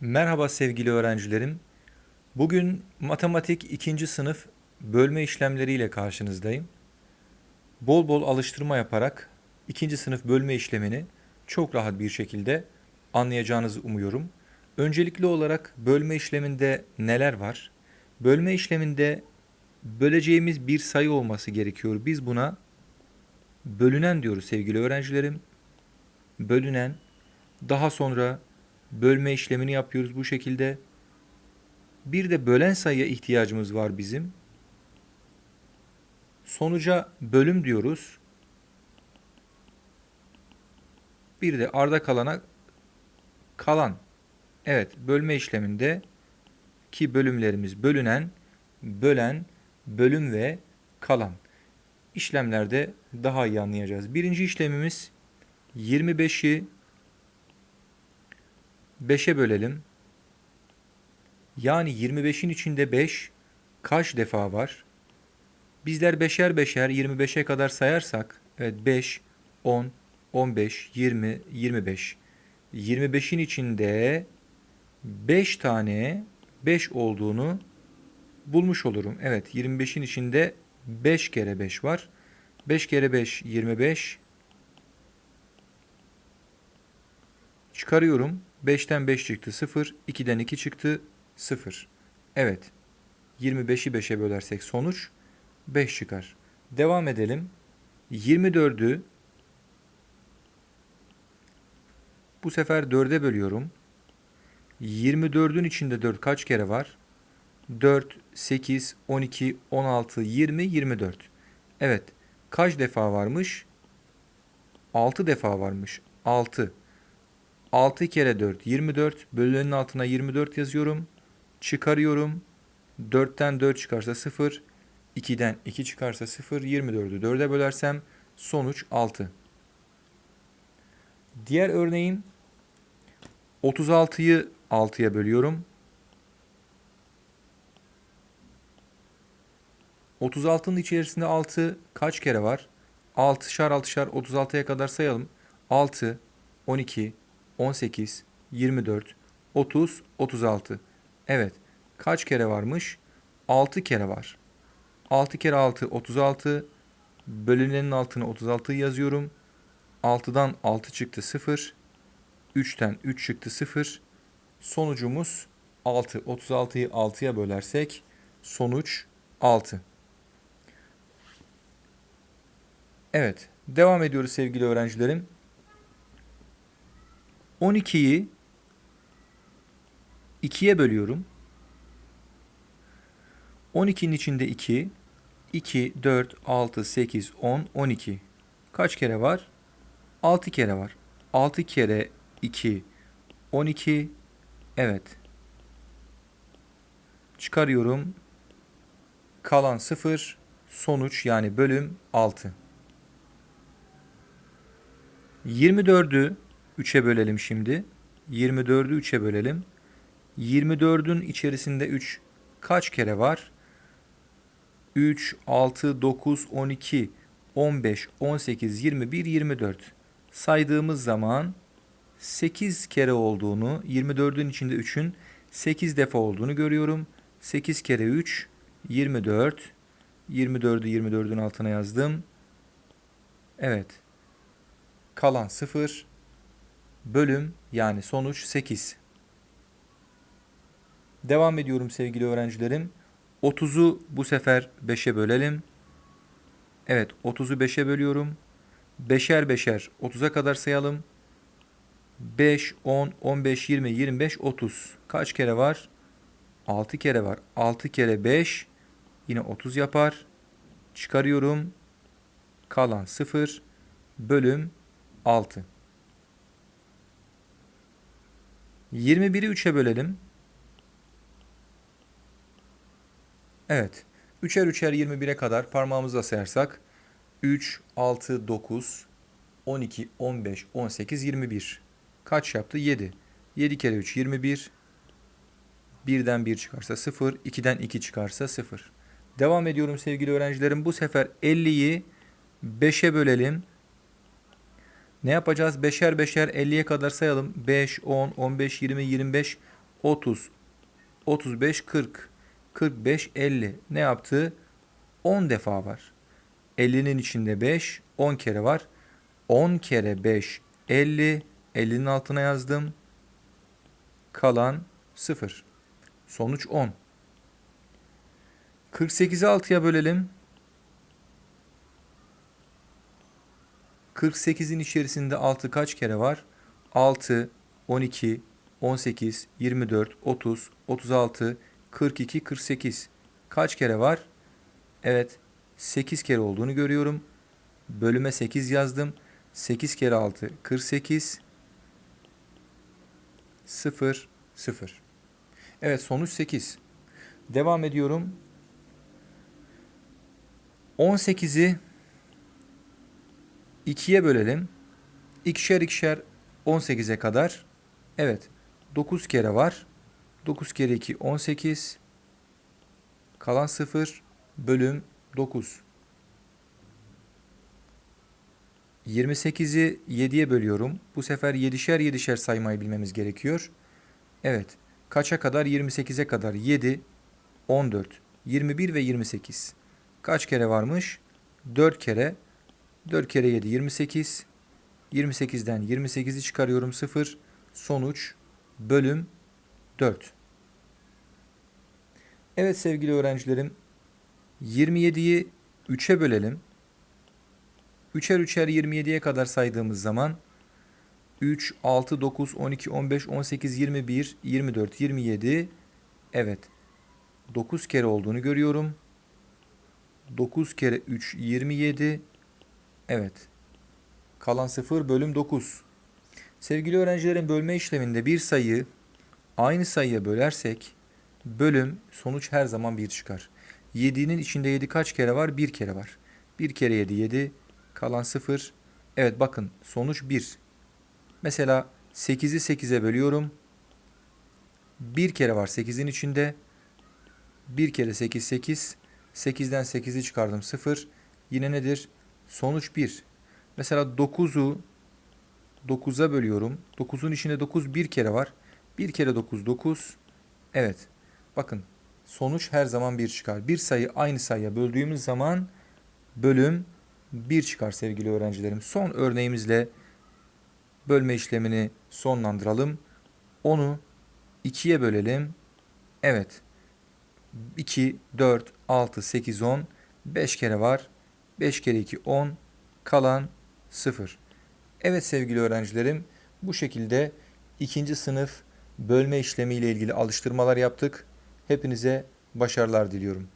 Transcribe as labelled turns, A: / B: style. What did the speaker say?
A: Merhaba sevgili öğrencilerim. Bugün matematik 2. sınıf bölme işlemleriyle karşınızdayım. Bol bol alıştırma yaparak 2. sınıf bölme işlemini çok rahat bir şekilde anlayacağınızı umuyorum. Öncelikli olarak bölme işleminde neler var? Bölme işleminde böleceğimiz bir sayı olması gerekiyor. Biz buna bölünen diyoruz sevgili öğrencilerim. Bölünen daha sonra bölme işlemini yapıyoruz bu şekilde. Bir de bölen sayıya ihtiyacımız var bizim. Sonuca bölüm diyoruz. Bir de arda kalana kalan. Evet, bölme işleminde ki bölümlerimiz bölünen, bölen, bölüm ve kalan. İşlemlerde daha iyi anlayacağız. Birinci işlemimiz 25'i 5'e bölelim. Yani 25'in içinde 5 kaç defa var? Bizler beşer beşer 25'e kadar sayarsak evet 5, 10, 15, 20, 25. 25'in içinde 5 tane 5 olduğunu bulmuş olurum. Evet 25'in içinde 5 kere 5 var. 5 kere 5 25. Çıkarıyorum. 5'ten 5 çıktı 0. 2'den 2 çıktı 0. Evet. 25'i 5'e bölersek sonuç 5 çıkar. Devam edelim. 24'ü bu sefer 4'e bölüyorum. 24'ün içinde 4 kaç kere var? 4, 8, 12, 16, 20, 24. Evet. Kaç defa varmış? 6 defa varmış. 6. 6 kere 4 24 bölünenin altına 24 yazıyorum. Çıkarıyorum. 4'ten 4 çıkarsa 0. 2'den 2 çıkarsa 0. 24'ü 4'e bölersem sonuç 6. Diğer örneğim 36'yı 6'ya bölüyorum. 36'nın içerisinde 6 kaç kere var? 6'şar 6'şar 36'ya kadar sayalım. 6, 12, 18, 24, 30, 36. Evet. Kaç kere varmış? 6 kere var. 6 kere 6 36. Bölünenin altına 36 yazıyorum. 6'dan 6 çıktı 0. 3'ten 3 çıktı 0. Sonucumuz 6. 36'yı 6'ya bölersek sonuç 6. Evet. Devam ediyoruz sevgili öğrencilerim. 12'yi 2'ye bölüyorum. 12'nin içinde 2, 2, 4, 6, 8, 10, 12. Kaç kere var? 6 kere var. 6 kere 2, 12. Evet. Çıkarıyorum. Kalan 0. Sonuç yani bölüm 6. 24'ü 3'e bölelim şimdi. 24'ü 3'e bölelim. 24'ün içerisinde 3 kaç kere var? 3, 6, 9, 12, 15, 18, 21, 24. Saydığımız zaman 8 kere olduğunu, 24'ün içinde 3'ün 8 defa olduğunu görüyorum. 8 kere 3, 24. 24'ü 24'ün altına yazdım. Evet. Kalan 0 bölüm yani sonuç 8. Devam ediyorum sevgili öğrencilerim. 30'u bu sefer 5'e bölelim. Evet 30'u 5'e bölüyorum. Beşer beşer 30'a kadar sayalım. 5, 10, 15, 20, 25, 30. Kaç kere var? 6 kere var. 6 kere 5 yine 30 yapar. Çıkarıyorum. Kalan 0 bölüm 6. 21'i 3'e bölelim. Evet. 3'er 3'er 21'e kadar parmağımızla sayarsak 3, 6, 9, 12, 15, 18, 21. Kaç yaptı? 7. 7 kere 3 21. 1'den 1 çıkarsa 0, 2'den 2 çıkarsa 0. Devam ediyorum sevgili öğrencilerim. Bu sefer 50'yi 5'e bölelim. Ne yapacağız? Beşer beşer 50'ye kadar sayalım. 5, 10, 15, 20, 25, 30, 35, 40, 45, 50. Ne yaptı? 10 defa var. 50'nin içinde 5, 10 kere var. 10 kere 5, 50. 50'nin altına yazdım. Kalan 0. Sonuç 10. 48'i 6'ya bölelim. 48'in içerisinde 6 kaç kere var? 6, 12, 18, 24, 30, 36, 42, 48. Kaç kere var? Evet, 8 kere olduğunu görüyorum. Bölüme 8 yazdım. 8 kere 6, 48. 0, 0. Evet, sonuç 8. Devam ediyorum. 18'i 2'ye bölelim. İkişer ikişer 18'e kadar. Evet. 9 kere var. 9 kere 2 18. Kalan 0 bölüm 9. 28'i 7'ye bölüyorum. Bu sefer 7'şer 7'şer saymayı bilmemiz gerekiyor. Evet. Kaça kadar? 28'e kadar. 7, 14, 21 ve 28. Kaç kere varmış? 4 kere. 4 kere 7 28. 28'den 28'i çıkarıyorum 0. Sonuç bölüm 4. Evet sevgili öğrencilerim. 27'yi 3'e bölelim. 3'er 3'er 27'ye kadar saydığımız zaman 3, 6, 9, 12, 15, 18, 21, 24, 27. Evet. 9 kere olduğunu görüyorum. 9 kere 3, 27. Evet. Kalan 0 bölüm 9. Sevgili öğrencilerin bölme işleminde bir sayıyı aynı sayıya bölersek bölüm sonuç her zaman 1 çıkar. 7'nin içinde 7 kaç kere var? 1 kere var. 1 kere 7 7 kalan 0. Evet bakın sonuç 1. Mesela 8'i 8'e bölüyorum. 1 kere var 8'in içinde. 1 kere 8 8. 8'den 8'i çıkardım 0. Yine nedir? Sonuç 1. Mesela 9'u 9'a bölüyorum. 9'un içinde 9 bir kere var. 1 kere 9 9. Evet. Bakın sonuç her zaman 1 çıkar. Bir sayı aynı sayıya böldüğümüz zaman bölüm 1 çıkar sevgili öğrencilerim. Son örneğimizle bölme işlemini sonlandıralım. 10'u 2'ye bölelim. Evet. 2, 4, 6, 8, 10. 5 kere var. 5 kere 2, 10. Kalan 0. Evet sevgili öğrencilerim. Bu şekilde ikinci sınıf bölme işlemi ile ilgili alıştırmalar yaptık. Hepinize başarılar diliyorum.